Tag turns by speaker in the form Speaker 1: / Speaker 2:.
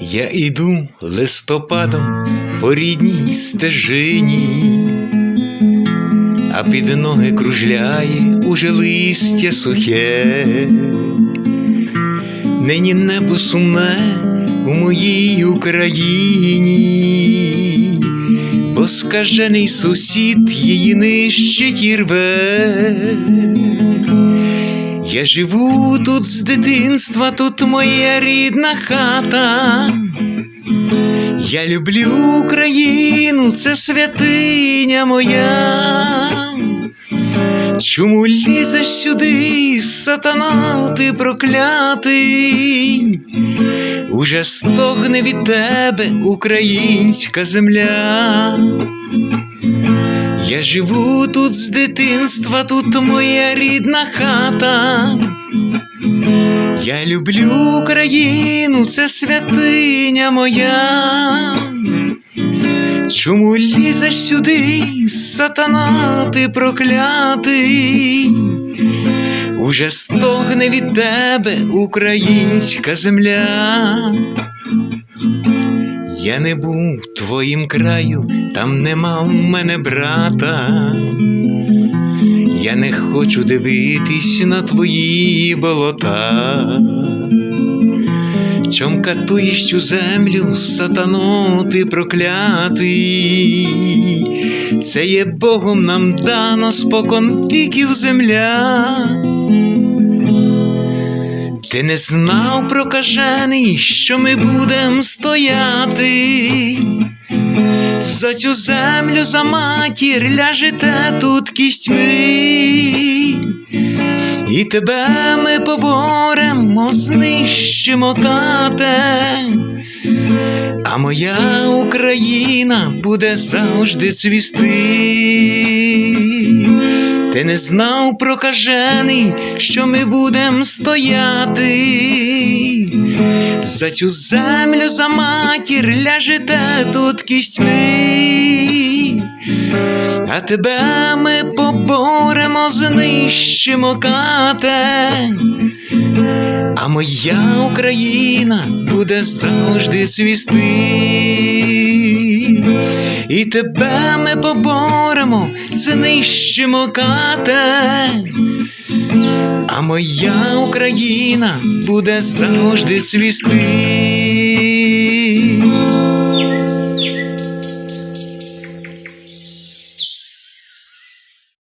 Speaker 1: Я іду листопадом по рідній стежині, а під ноги кружляє уже листя сухе. Нині небо сумне у моїй Україні, бо скажений сусід її нищить і рве. Я живу тут з дитинства, тут моя рідна хата. Я люблю Україну, це святиня моя. Чому лізеш сюди, сатана, ти проклятий? Уже стогне від тебе українська земля. Я живу тут з дитинства, тут моя рідна хата. Я люблю Україну, це святиня моя. Чому лізеш сюди, сатана, ти проклятий? Уже стогне від тебе українська земля. Я не був твоїм краю, там нема в мене брата. Я не хочу дивитись на твої болота. Чом катуєш цю землю, сатано, ти проклятий, це є Богом нам дано спокон віків земля. Ти не знав прокажений, що ми будем стояти. За цю землю, за матір ляжете тут кістьми, і тебе ми поборемо, знищимо кате, а моя Україна буде завжди цвісти. Ти не знав прокажений, що ми будем стояти. За цю землю, за матір ляжете тут кістьми, а тебе ми поборемо, знищимо кате, а моя Україна буде завжди цвісти, і тебе ми поборемо, знищимо кате. А моя Україна буде завжди цвісти.